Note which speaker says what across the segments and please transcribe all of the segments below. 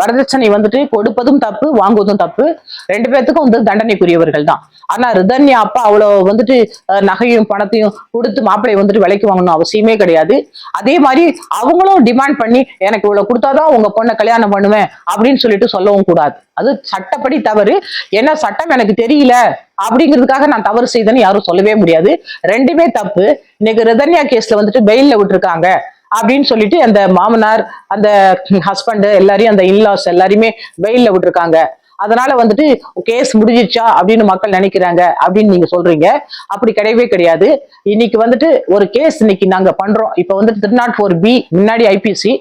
Speaker 1: வரதட்சணை வந்துட்டு கொடுப்பதும் தப்பு வாங்குவதும் தப்பு. ரெண்டு பேர்த்துக்கும் வந்து தண்டனைக்குரியவர்கள் தான். ஆனா ரிதன்யா அப்பா அவ்வளவு வந்துட்டு நகையும் பணத்தையும் கொடுத்து மாப்பிளை வந்துட்டு விலைக்கு வாங்கணும் அவசியமே கிடையாது. அதே மாதிரி அவங்களும் டிமாண்ட் பண்ணி எனக்கு இவ்வளவு கொடுத்தாதான் உங்க பொண்ணை கல்யாணம் பண்ணுவேன் அப்படின்னு சொல்லிட்டு சொல்லவும் கூடாது. அது சட்டப்படி தவறு. ஏன்னா சட்டம் எனக்கு தெரியல. அப்படிங்கிறதுக்காக நான் தவறு செய்தேன்னு யாரும் சொல்லவே முடியாது. ரெண்டுமே தப்பு. இன்னைக்கு ரிதன்யா கேஸ்ல வந்துட்டு பெயில்ல விட்டுருக்காங்க. அப்படின்னு சொல்லிட்டு அந்த மாமனார் அந்த ஹஸ்பண்டு எல்லாரையும் அந்த இன்லாஸ் எல்லாரையுமே வெயிலில் விட்டுருக்காங்க. அதனால வந்துட்டு கேஸ் முடிஞ்சிச்சா அப்படின்னு மக்கள் நினைக்கிறாங்க அப்படின்னு நீங்க சொல்றீங்க. அப்படி கிடையவே கிடையாது. இன்னைக்கு வந்துட்டு ஒரு கேஸ் இன்னைக்கு நாங்க பண்றோம். இப்ப வந்துட்டு த்ரீ நாட் ஃபோர் பி முன்னாடி ஐபிசி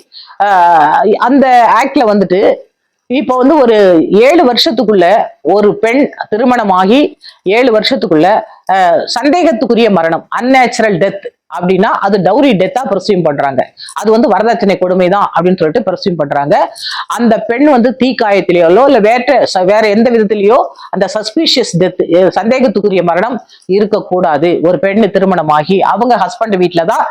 Speaker 1: அந்த ஆக்ட்ல வந்துட்டு இப்போ வந்து ஒரு ஏழு வருஷத்துக்குள்ள ஒரு பெண் திருமணமாகி ஏழு வருஷத்துக்குள்ள சந்தேகத்துக்குரிய மரணம் அன்நேச்சுரல் டெத் அப்படின்னா அது டவுரி டெத்தா பிரசியூம் பண்றாங்க. அது வந்து வரதட்சணை கொடுமை தான் அப்படின்னு சொல்லிட்டு பிரசியூம் பண்றாங்க. அந்த பெண் வந்து தீக்காயத்திலேயோ இல்ல வேற வேற எந்த விதத்திலேயோ அந்த சஸ்பீஷியஸ் டெத் சந்தேகத்துக்குரிய மரணம் இருக்கக்கூடாது. ஒரு பெண்ணு திருமணமாகி அவங்க ஹஸ்பண்ட் வீட்டில தான்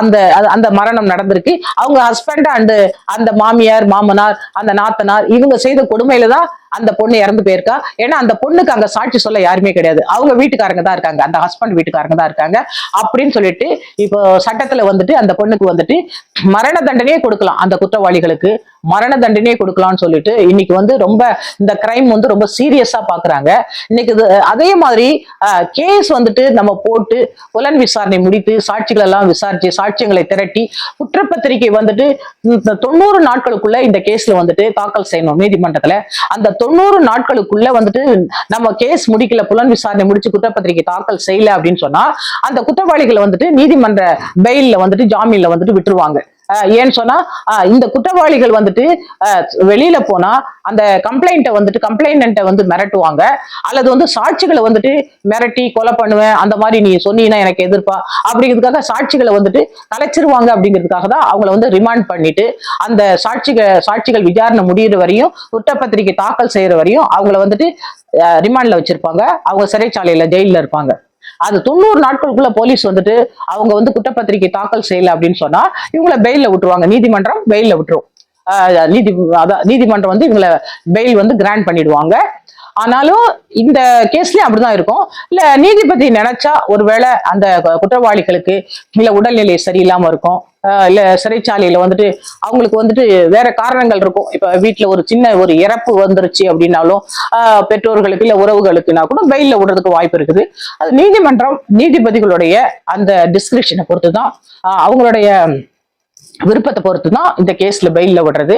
Speaker 1: அந்த அந்த மரணம் நடந்திருக்கு. அவங்க ஹஸ்பண்ட் அண்ட் அந்த மாமியார் மாமனார் அந்த நாத்தனார் இவங்க செய்த கொடுமையில தான் அந்த பொண்ணு இறந்து போயிருக்கா? ஏன்னா அந்த பொண்ணுக்கு அங்க சாட்சி சொல்ல யாருமே கிடையாது. அவங்க வீட்டுக்காரங்க தான் இருக்காங்க. அந்த ஹஸ்பண்ட் வீட்டுக்காரங்க தான் இருக்காங்க. அப்படின்னு சொல்லிட்டு இப்போ சட்டத்துல வந்துட்டு அந்த பொண்ணுக்கு வந்துட்டு மரண தண்டனையே கொடுக்கலாம் அந்த குற்றவாளிகளுக்கு. மரண தண்டனையே கொடுக்கலாம்னு சொல்லிட்டு இன்னைக்கு வந்து ரொம்ப இந்த கிரைம் வந்து ரொம்ப சீரியஸா பாக்குறாங்க. இன்னைக்கு அதே மாதிரி கேஸ் வந்துட்டு நம்ம போட்டு புலன் விசாரணை முடித்து சாட்சிகள் எல்லாம் விசாரிச்சு சாட்சியங்களை திரட்டி குற்றப்பத்திரிகை வந்துட்டு தொண்ணூறு நாட்களுக்குள்ள இந்த கேஸ்ல வந்துட்டு தாக்கல் செய்யணும் நீதிமன்றத்துல. அந்த தொண்ணூறு நாட்களுக்குள்ள வந்துட்டு நம்ம கேஸ் முடிக்கல புலன் விசாரணை முடிச்சு குற்றப்பத்திரிகை தாக்கல் செய்யல அப்படின்னு சொன்னா அந்த குற்றவாளிகளை வந்துட்டு நீதிமன்ற பெயில்ல வந்துட்டு ஜாமீன்ல வந்துட்டு விட்டுருவாங்க. ஏன்னு சொன்னா இந்த குற்றவாளிகள் வந்துட்டு வெளியில போனா அந்த கம்ப்ளைண்ட்டை வந்துட்டு கம்ப்ளைண்ட்டை வந்து மிரட்டுவாங்க. அல்லது வந்து சாட்சிகளை வந்துட்டு மிரட்டி கொலை பண்ணுவேன் அந்த மாதிரி நீ சொன்னீங்கன்னா எனக்கு எதிர்ப்பா? அப்படிங்கிறதுக்காக சாட்சிகளை வந்துட்டு கலைச்சிருவாங்க அப்படிங்கிறதுக்காக தான் அவங்கள வந்து ரிமாண்ட் பண்ணிட்டு அந்த சாட்சிகள் சாட்சிகள் விசாரணை முடியிற வரையும் குற்றப்பத்திரிகை தாக்கல் செய்யற வரையும் அவங்கள வந்துட்டு ரிமாண்ட்ல வச்சிருப்பாங்க. அவங்க சிறைச்சாலையில ஜெயில இருப்பாங்க. அது தொண்ணூறு நாட்களுக்குள்ள போலீஸ் வந்துட்டு அவங்க வந்து குற்றப்பத்திரிகை தாக்கல் செய்யல அப்படின்னு சொன்னா இவங்கள பெயில்ல விட்டுருவாங்க. நீதிமன்றம் பெயில்ல விட்டுரும். ஆஹ் நீதி அதான் நீதிமன்றம் வந்து இவங்கள பெயில் வந்து கிராண்ட் பண்ணிடுவாங்க. ஆனாலும் இந்த கேஸ்லயும் அப்படிதான் இருக்கும். இல்ல நீதிபதி நினைச்சா ஒருவேளை அந்த குற்றவாளிகளுக்கு இல்ல உடல்நிலை சரியில்லாம இருக்கும். இல்ல சிறைச்சாலையில வந்துட்டு அவங்களுக்கு வந்துட்டு வேற காரணங்கள் இருக்கும். இப்ப வீட்டுல ஒரு சின்ன ஒரு இறப்பு வந்துருச்சு அப்படின்னாலும் ஆஹ் பெற்றோர்களுக்கு இல்ல உறவுகளுக்குனா கூட வெயில்ல விடுறதுக்கு வாய்ப்பு இருக்குது. அது நீதிமன்றம் நீதிபதிகளுடைய அந்த டிஸ்கிரிப்ஷனை பொறுத்து தான் ஆஹ் அவங்களுடைய விருப்பத்தை பொறுத்து தான் இந்த கேஸ்ல பெயில்ல விடுறது.